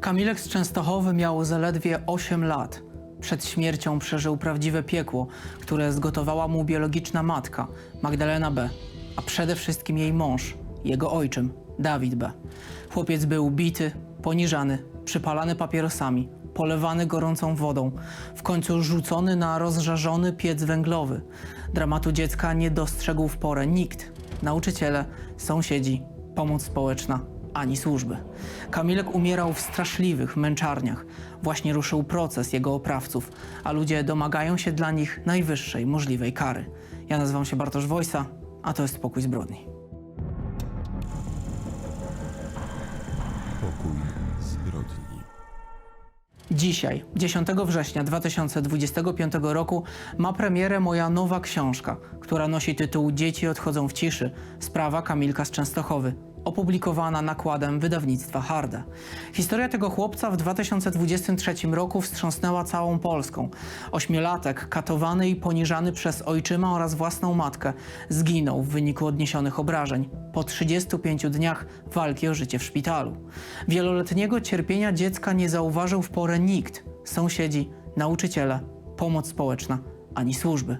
Kamilek z Częstochowy miał zaledwie 8 lat. Przed śmiercią przeżył prawdziwe piekło, które zgotowała mu biologiczna matka, Magdalena B., a przede wszystkim jej mąż, jego ojczym, Dawid B. Chłopiec był bity, poniżany, przypalany papierosami, polewany gorącą wodą, w końcu rzucony na rozżarzony piec węglowy. Dramatu dziecka nie dostrzegł w porę nikt. Nauczyciele, sąsiedzi, pomoc społeczna, ani służby. Kamilek umierał w straszliwych męczarniach. Właśnie ruszył proces jego oprawców, a ludzie domagają się dla nich najwyższej możliwej kary. Ja nazywam się Bartosz Wojsa, a to jest Spokój Zbrodni. Pokój zbrodni. Dzisiaj, 10 września 2025 roku, ma premierę moja nowa książka, która nosi tytuł Dzieci odchodzą w ciszy. Sprawa Kamilka z Częstochowy. Opublikowana nakładem wydawnictwa Harda. Historia tego chłopca w 2023 roku wstrząsnęła całą Polską. Ośmiolatek, katowany i poniżany przez ojczyma oraz własną matkę, zginął w wyniku odniesionych obrażeń po 35 dniach walki o życie w szpitalu. Wieloletniego cierpienia dziecka nie zauważył w porę nikt sąsiedzi, nauczyciele, pomoc społeczna ani służby.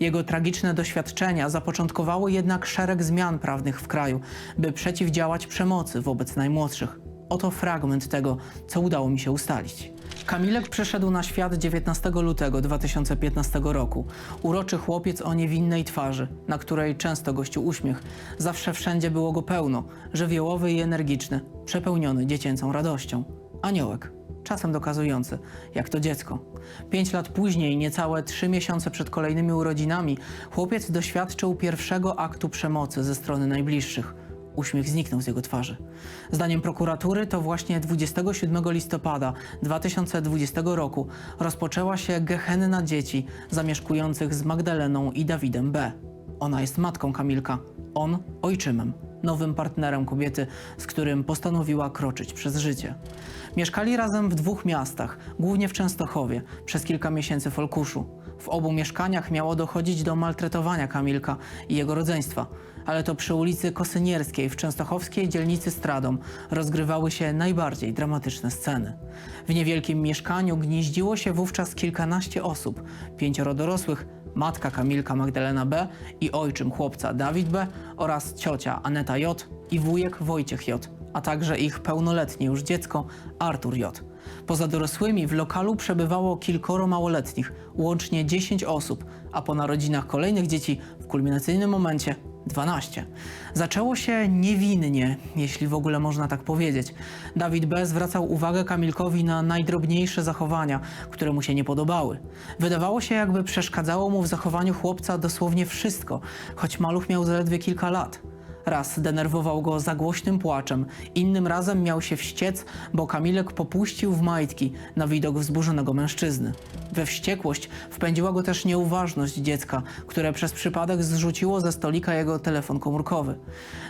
Jego tragiczne doświadczenia zapoczątkowały jednak szereg zmian prawnych w kraju, by przeciwdziałać przemocy wobec najmłodszych. Oto fragment tego, co udało mi się ustalić. Kamilek przyszedł na świat 19 lutego 2015 roku. Uroczy chłopiec o niewinnej twarzy, na której często gościł uśmiech. Zawsze wszędzie było go pełno, żywiołowy i energiczny, przepełniony dziecięcą radością. Aniołek, czasem dokazujący, jak to dziecko. Pięć lat później, niecałe trzy miesiące przed kolejnymi urodzinami, chłopiec doświadczył pierwszego aktu przemocy ze strony najbliższych. Uśmiech zniknął z jego twarzy. Zdaniem prokuratury to właśnie 27 listopada 2020 roku rozpoczęła się gehenna dzieci zamieszkujących z Magdaleną i Dawidem B. Ona jest matką Kamilka, on ojczymem, nowym partnerem kobiety, z którym postanowiła kroczyć przez życie. Mieszkali razem w dwóch miastach, głównie w Częstochowie, przez kilka miesięcy w Olkuszu. W obu mieszkaniach miało dochodzić do maltretowania Kamilka i jego rodzeństwa, ale to przy ulicy Kosynierskiej w częstochowskiej dzielnicy Stradom rozgrywały się najbardziej dramatyczne sceny. W niewielkim mieszkaniu gnieździło się wówczas kilkanaście osób, pięcioro dorosłych, matka Kamilka Magdalena B. i ojczym chłopca Dawid B. oraz ciocia Aneta J. i wujek Wojciech J., a także ich pełnoletnie już dziecko Artur J. Poza dorosłymi w lokalu przebywało kilkoro małoletnich, łącznie 10 osób, a po narodzinach kolejnych dzieci w kulminacyjnym momencie 12. Zaczęło się niewinnie, jeśli w ogóle można tak powiedzieć. Dawid B. zwracał uwagę Kamilkowi na najdrobniejsze zachowania, które mu się nie podobały. Wydawało się, jakby przeszkadzało mu w zachowaniu chłopca dosłownie wszystko, choć maluch miał zaledwie kilka lat. Raz denerwował go za głośnym płaczem, innym razem miał się wściec, bo Kamilek popuścił w majtki na widok wzburzonego mężczyzny. We wściekłość wpędziła go też nieuważność dziecka, które przez przypadek zrzuciło ze stolika jego telefon komórkowy.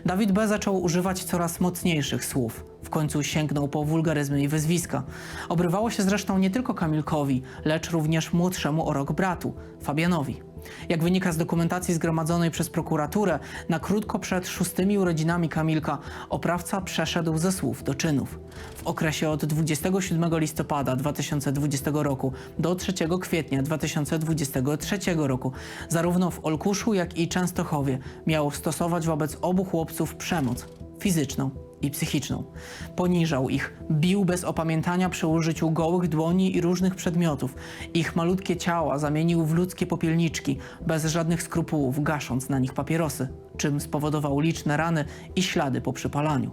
Dawid B. zaczął używać coraz mocniejszych słów. W końcu sięgnął po wulgaryzmy i wyzwiska. Obrywało się zresztą nie tylko Kamilkowi, lecz również młodszemu o rok bratu, Fabianowi. Jak wynika z dokumentacji zgromadzonej przez prokuraturę, na krótko przed szóstymi urodzinami Kamilka oprawca przeszedł ze słów do czynów. W okresie od 27 listopada 2020 roku do 3 kwietnia 2023 roku zarówno w Olkuszu, jak i Częstochowie miał stosować wobec obu chłopców przemoc fizyczną i psychiczną. Poniżał ich, bił bez opamiętania przy użyciu gołych dłoni i różnych przedmiotów. Ich malutkie ciała zamienił w ludzkie popielniczki, bez żadnych skrupułów, gasząc na nich papierosy, czym spowodował liczne rany i ślady po przypalaniu.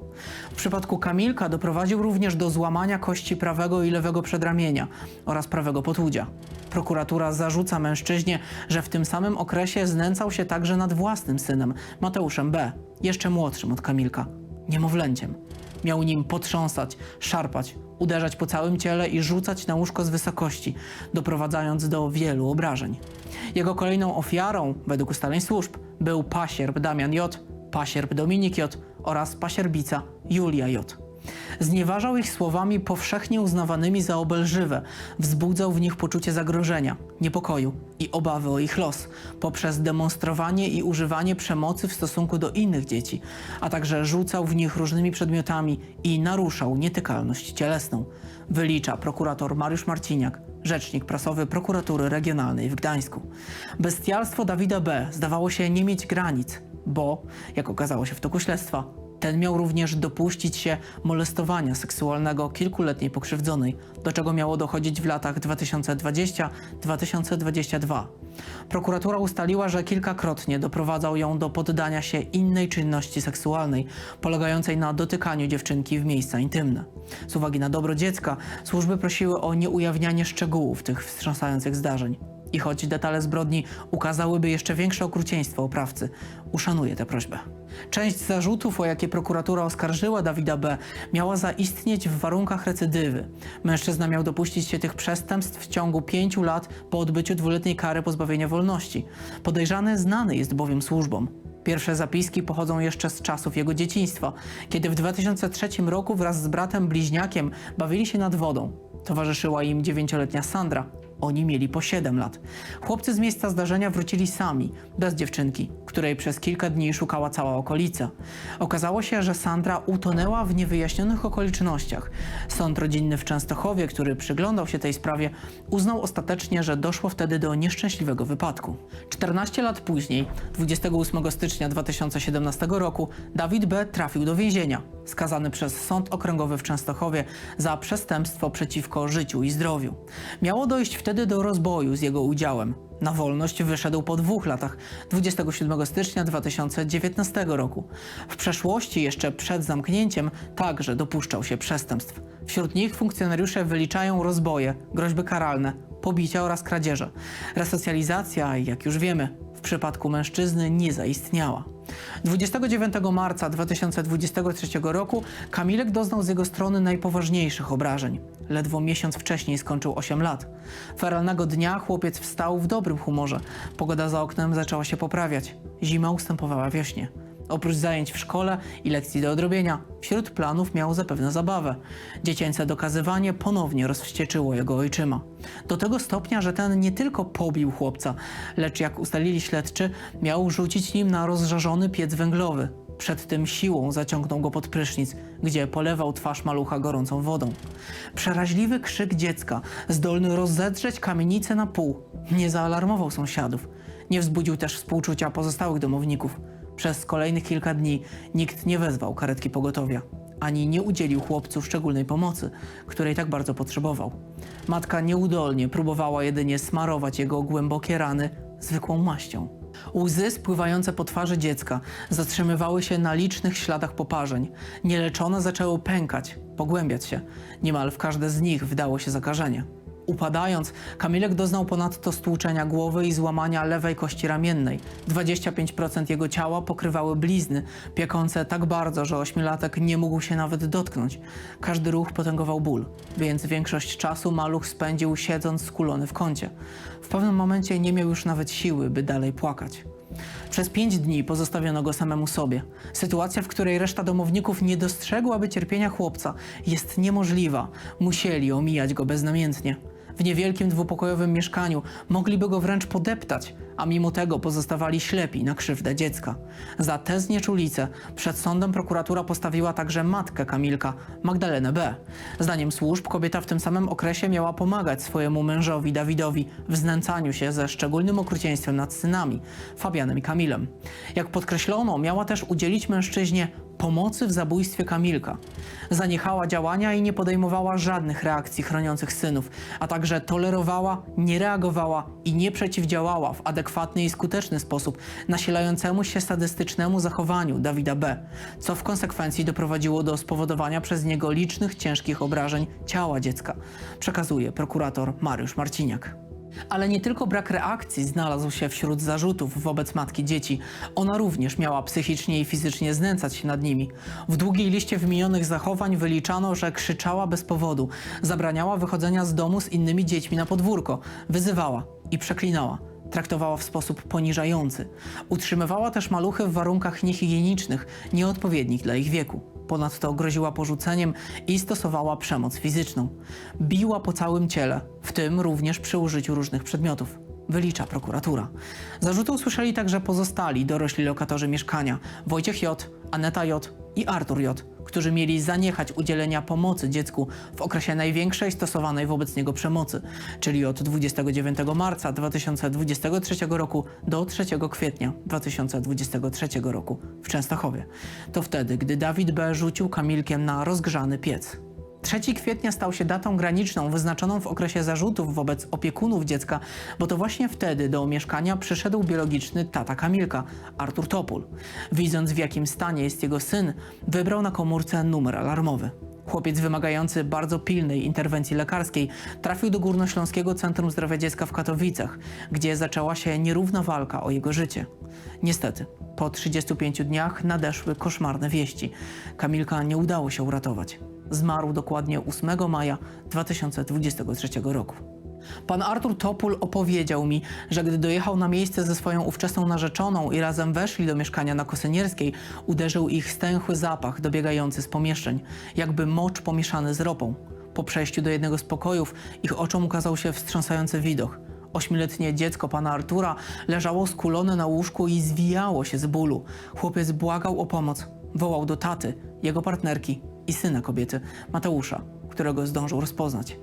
W przypadku Kamilka doprowadził również do złamania kości prawego i lewego przedramienia oraz prawego potłudzia. Prokuratura zarzuca mężczyźnie, że w tym samym okresie znęcał się także nad własnym synem, Mateuszem B., jeszcze młodszym od Kamilka niemowlęciem. Miał nim potrząsać, szarpać, uderzać po całym ciele i rzucać na łóżko z wysokości, doprowadzając do wielu obrażeń. Jego kolejną ofiarą, według ustaleń służb, był pasierb Damian J., pasierb Dominik J. oraz pasierbica Julia J. Znieważał ich słowami powszechnie uznawanymi za obelżywe, wzbudzał w nich poczucie zagrożenia, niepokoju i obawy o ich los poprzez demonstrowanie i używanie przemocy w stosunku do innych dzieci, a także rzucał w nich różnymi przedmiotami i naruszał nietykalność cielesną. Wylicza prokurator Mariusz Marciniak, rzecznik prasowy prokuratury regionalnej w Gdańsku. Bestialstwo Dawida B. zdawało się nie mieć granic, bo, jak okazało się w toku śledztwa, ten miał również dopuścić się molestowania seksualnego kilkuletniej pokrzywdzonej, do czego miało dochodzić w latach 2020-2022. Prokuratura ustaliła, że kilkakrotnie doprowadzał ją do poddania się innej czynności seksualnej, polegającej na dotykaniu dziewczynki w miejsca intymne. Z uwagi na dobro dziecka, służby prosiły o nieujawnianie szczegółów tych wstrząsających zdarzeń. I choć detale zbrodni ukazałyby jeszcze większe okrucieństwo oprawcy, uszanuję tę prośbę. Część zarzutów, o jakie prokuratura oskarżyła Dawida B., miała zaistnieć w warunkach recydywy. Mężczyzna miał dopuścić się tych przestępstw w ciągu pięciu lat po odbyciu dwuletniej kary pozbawienia wolności. Podejrzany znany jest bowiem służbom. Pierwsze zapiski pochodzą jeszcze z czasów jego dzieciństwa, kiedy w 2003 roku wraz z bratem bliźniakiem bawili się nad wodą. Towarzyszyła im dziewięcioletnia Sandra. Oni mieli po 7 lat. Chłopcy z miejsca zdarzenia wrócili sami, bez dziewczynki, której przez kilka dni szukała cała okolica. Okazało się, że Sandra utonęła w niewyjaśnionych okolicznościach. Sąd rodzinny w Częstochowie, który przyglądał się tej sprawie, uznał ostatecznie, że doszło wtedy do nieszczęśliwego wypadku. 14 lat później, 28 stycznia 2017 roku, Dawid B. trafił do więzienia, skazany przez Sąd Okręgowy w Częstochowie za przestępstwo przeciwko życiu i zdrowiu. Miało dojść wtedy do rozboju z jego udziałem. Na wolność wyszedł po dwóch latach, 27 stycznia 2019 roku. W przeszłości, jeszcze przed zamknięciem, także dopuszczał się przestępstw. Wśród nich funkcjonariusze wyliczają rozboje, groźby karalne, pobicia oraz kradzieże. Resocjalizacja, jak już wiemy, w przypadku mężczyzny nie zaistniała. 29 marca 2023 roku Kamilek doznał z jego strony najpoważniejszych obrażeń. Ledwo miesiąc wcześniej skończył 8 lat. Feralnego dnia chłopiec wstał w dobrym humorze. Pogoda za oknem zaczęła się poprawiać. Zima ustępowała wiośnie. Oprócz zajęć w szkole i lekcji do odrobienia, wśród planów miał zapewne zabawę. Dziecięce dokazywanie ponownie rozwścieczyło jego ojczyma. Do tego stopnia, że ten nie tylko pobił chłopca, lecz jak ustalili śledczy, miał rzucić nim na rozżarzony piec węglowy. Przed tym siłą zaciągnął go pod prysznic, gdzie polewał twarz malucha gorącą wodą. Przeraźliwy krzyk dziecka, zdolny rozedrzeć kamienicę na pół, nie zaalarmował sąsiadów. Nie wzbudził też współczucia pozostałych domowników. Przez kolejnych kilka dni nikt nie wezwał karetki pogotowia, ani nie udzielił chłopcu szczególnej pomocy, której tak bardzo potrzebował. Matka nieudolnie próbowała jedynie smarować jego głębokie rany zwykłą maścią. Łzy spływające po twarzy dziecka zatrzymywały się na licznych śladach poparzeń. Nieleczone zaczęły pękać, pogłębiać się. Niemal w każde z nich wdało się zakażenie. Upadając, Kamilek doznał ponadto stłuczenia głowy i złamania lewej kości ramiennej. 25% jego ciała pokrywały blizny, piekące tak bardzo, że ośmiolatek nie mógł się nawet dotknąć. Każdy ruch potęgował ból, więc większość czasu maluch spędził siedząc skulony w kącie. W pewnym momencie nie miał już nawet siły, by dalej płakać. Przez pięć dni pozostawiono go samemu sobie. Sytuacja, w której reszta domowników nie dostrzegłaby cierpienia chłopca, jest niemożliwa. Musieli omijać go beznamiętnie. W niewielkim dwupokojowym mieszkaniu. Mogliby go wręcz podeptać, a mimo tego pozostawali ślepi na krzywdę dziecka. Za te znieczulice przed sądem prokuratura postawiła także matkę Kamilka, Magdalenę B. Zdaniem służb kobieta w tym samym okresie miała pomagać swojemu mężowi Dawidowi w znęcaniu się ze szczególnym okrucieństwem nad synami, Fabianem i Kamilem. Jak podkreślono, miała też udzielić mężczyźnie pomocy w zabójstwie Kamilka. Zaniechała działania i nie podejmowała żadnych reakcji chroniących synów, a także tolerowała, nie reagowała i nie przeciwdziałała w adekwatny i skuteczny sposób nasilającemu się sadystycznemu zachowaniu Dawida B., co w konsekwencji doprowadziło do spowodowania przez niego licznych ciężkich obrażeń ciała dziecka, przekazuje prokurator Mariusz Marciniak. Ale nie tylko brak reakcji znalazł się wśród zarzutów wobec matki dzieci. Ona również miała psychicznie i fizycznie znęcać się nad nimi. W długiej liście wymienionych zachowań wyliczano, że krzyczała bez powodu, zabraniała wychodzenia z domu z innymi dziećmi na podwórko, wyzywała i przeklinała. Traktowała w sposób poniżający. Utrzymywała też maluchy w warunkach niehigienicznych, nieodpowiednich dla ich wieku. Ponadto groziła porzuceniem i stosowała przemoc fizyczną. Biła po całym ciele, w tym również przy użyciu różnych przedmiotów. Wylicza prokuratura. Zarzuty usłyszeli także pozostali dorośli lokatorzy mieszkania Wojciech J., Aneta J. i Artur J., którzy mieli zaniechać udzielenia pomocy dziecku w okresie największej stosowanej wobec niego przemocy, czyli od 29 marca 2023 roku do 3 kwietnia 2023 roku w Częstochowie. To wtedy, gdy Dawid B. rzucił kamilkiem na rozgrzany piec. 3 kwietnia stał się datą graniczną wyznaczoną w okresie zarzutów wobec opiekunów dziecka, bo to właśnie wtedy do mieszkania przyszedł biologiczny tata Kamilka, Artur Topul. Widząc w jakim stanie jest jego syn, wybrał na komórce numer alarmowy. Chłopiec wymagający bardzo pilnej interwencji lekarskiej trafił do Górnośląskiego Centrum Zdrowia Dziecka w Katowicach, gdzie zaczęła się nierówna walka o jego życie. Niestety, po 35 dniach nadeszły koszmarne wieści. Kamilka nie udało się uratować. Zmarł dokładnie 8 maja 2023 roku. Pan Artur Topul opowiedział mi, że gdy dojechał na miejsce ze swoją ówczesną narzeczoną i razem weszli do mieszkania na Kosynierskiej, uderzył ich stęchły zapach dobiegający z pomieszczeń, jakby mocz pomieszany z ropą. Po przejściu do jednego z pokojów ich oczom ukazał się wstrząsający widok. Ośmioletnie dziecko pana Artura leżało skulone na łóżku i zwijało się z bólu. Chłopiec błagał o pomoc, wołał do taty, jego partnerki i syna kobiety, Mateusza, którego zdążył rozpoznać.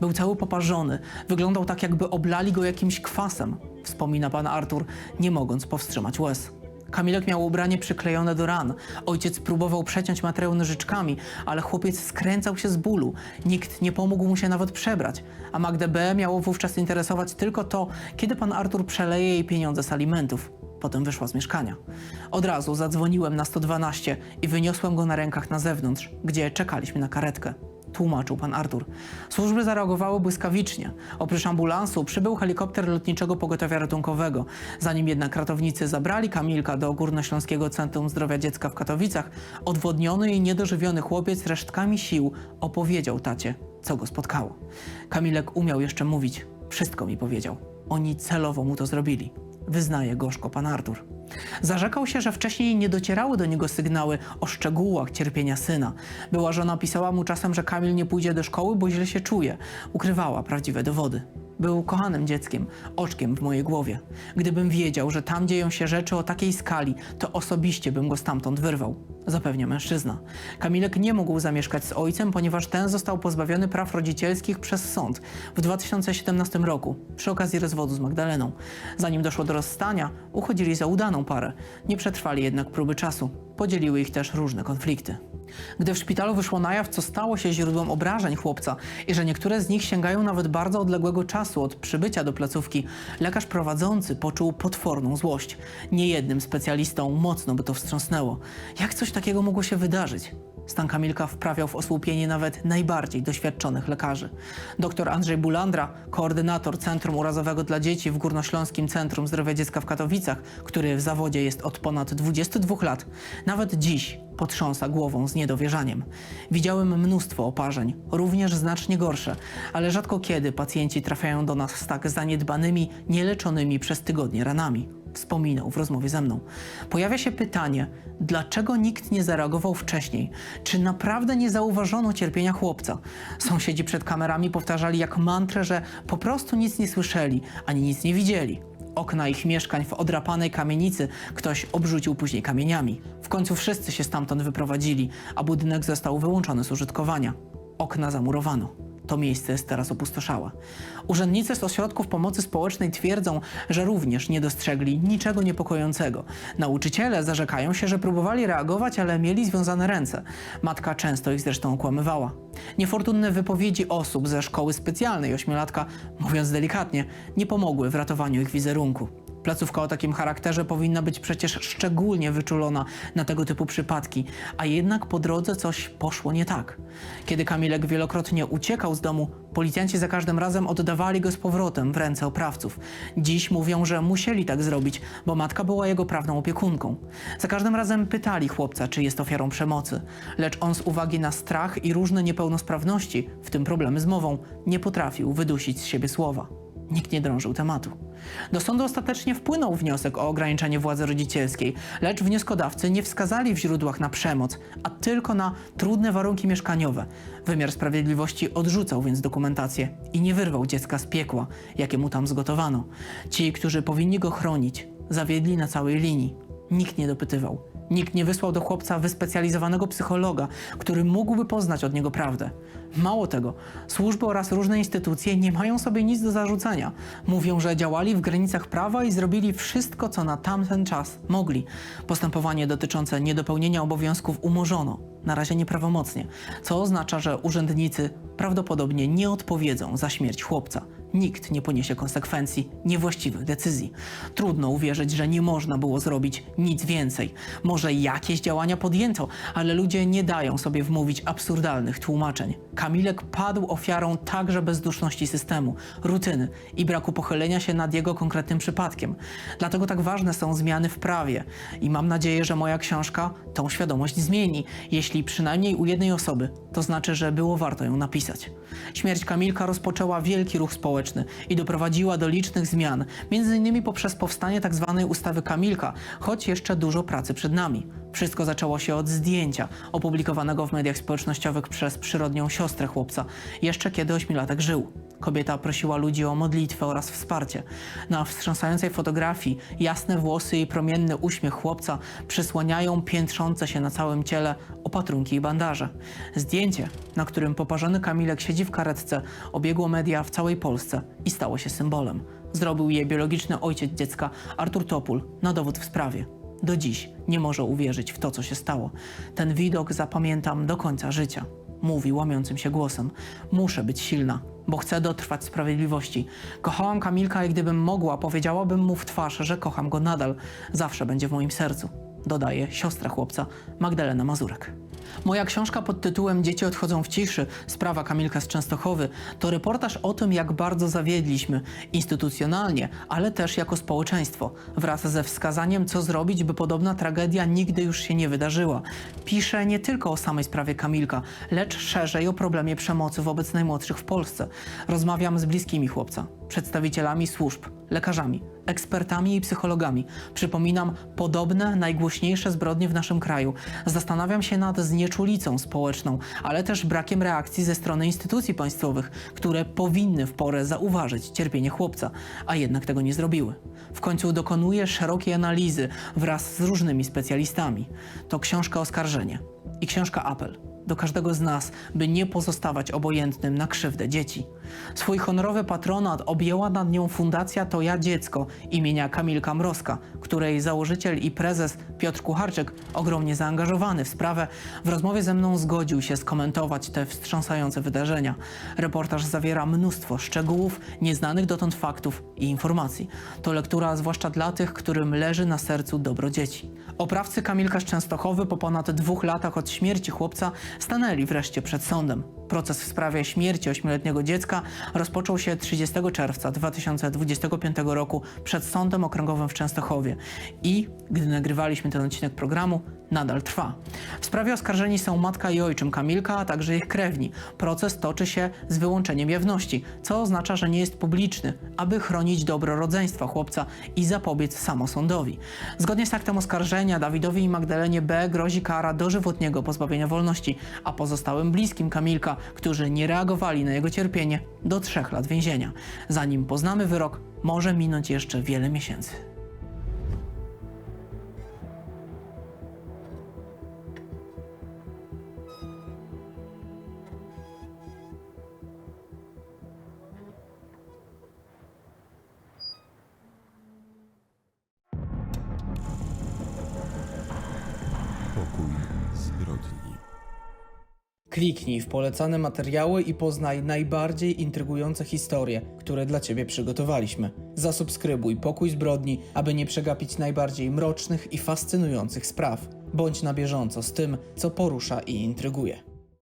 Był cały poparzony, wyglądał tak, jakby oblali go jakimś kwasem, wspomina pan Artur, nie mogąc powstrzymać łez. Kamilek miał ubranie przyklejone do ran. Ojciec próbował przeciąć materiał nożyczkami, ale chłopiec skręcał się z bólu. Nikt nie pomógł mu się nawet przebrać, a Magdę B. miało wówczas interesować tylko to, kiedy pan Artur przeleje jej pieniądze z alimentów. Potem wyszła z mieszkania. Od razu zadzwoniłem na 112 i wyniosłem go na rękach na zewnątrz, gdzie czekaliśmy na karetkę. Tłumaczył pan Artur. Służby zareagowały błyskawicznie. Oprócz ambulansu przybył helikopter lotniczego pogotowia ratunkowego. Zanim jednak ratownicy zabrali Kamilka do Górnośląskiego Centrum Zdrowia Dziecka w Katowicach, odwodniony i niedożywiony chłopiec resztkami sił opowiedział tacie, co go spotkało. Kamilek umiał jeszcze mówić. Wszystko mi powiedział. Oni celowo mu to zrobili. Wyznaje gorzko pan Artur. Zarzekał się, że wcześniej nie docierały do niego sygnały o szczegółach cierpienia syna. Była żona pisała mu czasem, że Kamil nie pójdzie do szkoły, bo źle się czuje. Ukrywała prawdziwe dowody. Był kochanym dzieckiem, oczkiem w mojej głowie. Gdybym wiedział, że tam dzieją się rzeczy o takiej skali, to osobiście bym go stamtąd wyrwał. Zapewnia mężczyzna. Kamilek nie mógł zamieszkać z ojcem, ponieważ ten został pozbawiony praw rodzicielskich przez sąd w 2017 roku przy okazji rozwodu z Magdaleną. Zanim doszło do rozstania, uchodzili za udaną parę. Nie przetrwali jednak próby czasu. Podzieliły ich też różne konflikty. Gdy w szpitalu wyszło na jaw, co stało się źródłem obrażeń chłopca i że niektóre z nich sięgają nawet bardzo odległego czasu od przybycia do placówki, lekarz prowadzący poczuł potworną złość. Niejednym specjalistą mocno by to wstrząsnęło. Jak coś takiego mogło się wydarzyć? Stan Kamilka wprawiał w osłupienie nawet najbardziej doświadczonych lekarzy. Dr Andrzej Bulandra, koordynator Centrum Urazowego dla Dzieci w Górnośląskim Centrum Zdrowia Dziecka w Katowicach, który w zawodzie jest od ponad 22 lat, nawet dziś potrząsa głową z niedowierzaniem. Widziałem mnóstwo oparzeń, również znacznie gorsze, ale rzadko kiedy pacjenci trafiają do nas z tak zaniedbanymi, nieleczonymi przez tygodnie ranami wspominał w rozmowie ze mną. Pojawia się pytanie, dlaczego nikt nie zareagował wcześniej? Czy naprawdę nie zauważono cierpienia chłopca? Sąsiedzi przed kamerami powtarzali jak mantrę, że po prostu nic nie słyszeli, ani nic nie widzieli. Okna ich mieszkań w odrapanej kamienicy ktoś obrzucił później kamieniami. W końcu wszyscy się stamtąd wyprowadzili, a budynek został wyłączony z użytkowania. Okna zamurowano. To miejsce jest teraz opustoszałe. Urzędnicy z ośrodków pomocy społecznej twierdzą, że również nie dostrzegli niczego niepokojącego. Nauczyciele zarzekają się, że próbowali reagować, ale mieli związane ręce. Matka często ich zresztą okłamywała. Niefortunne wypowiedzi osób ze szkoły specjalnej ośmiolatka, mówiąc delikatnie, nie pomogły w ratowaniu ich wizerunku. Placówka o takim charakterze powinna być przecież szczególnie wyczulona na tego typu przypadki, a jednak po drodze coś poszło nie tak. Kiedy Kamilek wielokrotnie uciekał z domu, policjanci za każdym razem oddawali go z powrotem w ręce oprawców. Dziś mówią, że musieli tak zrobić, bo matka była jego prawną opiekunką. Za każdym razem pytali chłopca, czy jest ofiarą przemocy, lecz on z uwagi na strach i różne niepełnosprawności, w tym problemy z mową, nie potrafił wydusić z siebie słowa. Nikt nie drążył tematu. Do sądu ostatecznie wpłynął wniosek o ograniczenie władzy rodzicielskiej, lecz wnioskodawcy nie wskazali w źródłach na przemoc, a tylko na trudne warunki mieszkaniowe. Wymiar sprawiedliwości odrzucał więc dokumentację i nie wyrwał dziecka z piekła, jakie mu tam zgotowano. Ci, którzy powinni go chronić, zawiedli na całej linii. Nikt nie dopytywał. Nikt nie wysłał do chłopca wyspecjalizowanego psychologa, który mógłby poznać od niego prawdę. Mało tego, służby oraz różne instytucje nie mają sobie nic do zarzucenia. Mówią, że działali w granicach prawa i zrobili wszystko, co na tamten czas mogli. Postępowanie dotyczące niedopełnienia obowiązków umorzono, na razie nieprawomocnie, co oznacza, że urzędnicy prawdopodobnie nie odpowiedzą za śmierć chłopca. Nikt nie poniesie konsekwencji niewłaściwych decyzji. Trudno uwierzyć, że nie można było zrobić nic więcej. Może jakieś działania podjęto, ale ludzie nie dają sobie wmówić absurdalnych tłumaczeń. Kamilek padł ofiarą także bezduszności systemu, rutyny i braku pochylenia się nad jego konkretnym przypadkiem. Dlatego tak ważne są zmiany w prawie i mam nadzieję, że moja książka tą świadomość zmieni. Jeśli przynajmniej u jednej osoby, to znaczy, że było warto ją napisać. Śmierć Kamilka rozpoczęła wielki ruch społeczny i doprowadziła do licznych zmian, m.in. poprzez powstanie tzw. ustawy Kamilka, choć jeszcze dużo pracy przed nami. Wszystko zaczęło się od zdjęcia opublikowanego w mediach społecznościowych przez przyrodnią siostrę chłopca, jeszcze kiedy ośmiolatek żył. Kobieta prosiła ludzi o modlitwę oraz wsparcie. Na wstrząsającej fotografii jasne włosy i promienny uśmiech chłopca przysłaniają piętrzące się na całym ciele opatrunki i bandaże. Zdjęcie, na którym poparzony Kamilek siedzi w karetce, obiegło media w całej Polsce i stało się symbolem. Zrobił je biologiczny ojciec dziecka Artur Topul na dowód w sprawie. Do dziś nie może uwierzyć w to, co się stało. Ten widok zapamiętam do końca życia. Mówi łamiącym się głosem: Muszę być silna, bo chcę dotrwać sprawiedliwości. Kochałam Kamilka i gdybym mogła, powiedziałabym mu w twarz, że kocham go nadal. Zawsze będzie w moim sercu. Dodaje siostra chłopca, Magdalena Mazurek. Moja książka pod tytułem Dzieci odchodzą w ciszy, sprawa Kamilka z Częstochowy, to reportaż o tym, jak bardzo zawiedliśmy, instytucjonalnie, ale też jako społeczeństwo, wraz ze wskazaniem, co zrobić, by podobna tragedia nigdy już się nie wydarzyła. Piszę nie tylko o samej sprawie Kamilka, lecz szerzej o problemie przemocy wobec najmłodszych w Polsce. Rozmawiam z bliskimi chłopca, przedstawicielami służb, lekarzami, ekspertami i psychologami. Przypominam podobne, najgłośniejsze zbrodnie w naszym kraju. Zastanawiam się nad znieczulicą społeczną, ale też brakiem reakcji ze strony instytucji państwowych, które powinny w porę zauważyć cierpienie chłopca, a jednak tego nie zrobiły. W końcu dokonuję szerokiej analizy wraz z różnymi specjalistami. To książka oskarżenie i książka apel do każdego z nas, by nie pozostawać obojętnym na krzywdę dzieci. Swój honorowy patronat objęła nad nią Fundacja To Ja Dziecko imienia Kamilka Mrozka, której założyciel i prezes Piotr Kucharczyk, ogromnie zaangażowany w sprawę, w rozmowie ze mną zgodził się skomentować te wstrząsające wydarzenia. Reportaż zawiera mnóstwo szczegółów, nieznanych dotąd faktów i informacji. To lektura zwłaszcza dla tych, którym leży na sercu dobro dzieci. Oprawcy Kamilka z Częstochowy po ponad dwóch latach od śmierci chłopca stanęli wreszcie przed sądem. Proces w sprawie śmierci ośmioletniego dziecka rozpoczął się 30 czerwca 2025 roku przed Sądem Okręgowym w Częstochowie i, gdy nagrywaliśmy ten odcinek programu, nadal trwa. W sprawie oskarżeni są matka i ojczym Kamilka, a także ich krewni. Proces toczy się z wyłączeniem jawności, co oznacza, że nie jest publiczny, aby chronić dobro rodzeństwa chłopca i zapobiec samosądowi. Zgodnie z aktem oskarżenia Dawidowi i Magdalenie B. grozi kara dożywotniego pozbawienia wolności, a pozostałym bliskim Kamilka, którzy nie reagowali na jego cierpienie, do trzech lat więzienia. Zanim poznamy wyrok, może minąć jeszcze wiele miesięcy. Kliknij w polecane materiały i poznaj najbardziej intrygujące historie, które dla Ciebie przygotowaliśmy. Zasubskrybuj Pokój Zbrodni, aby nie przegapić najbardziej mrocznych i fascynujących spraw. Bądź na bieżąco z tym, co porusza i intryguje.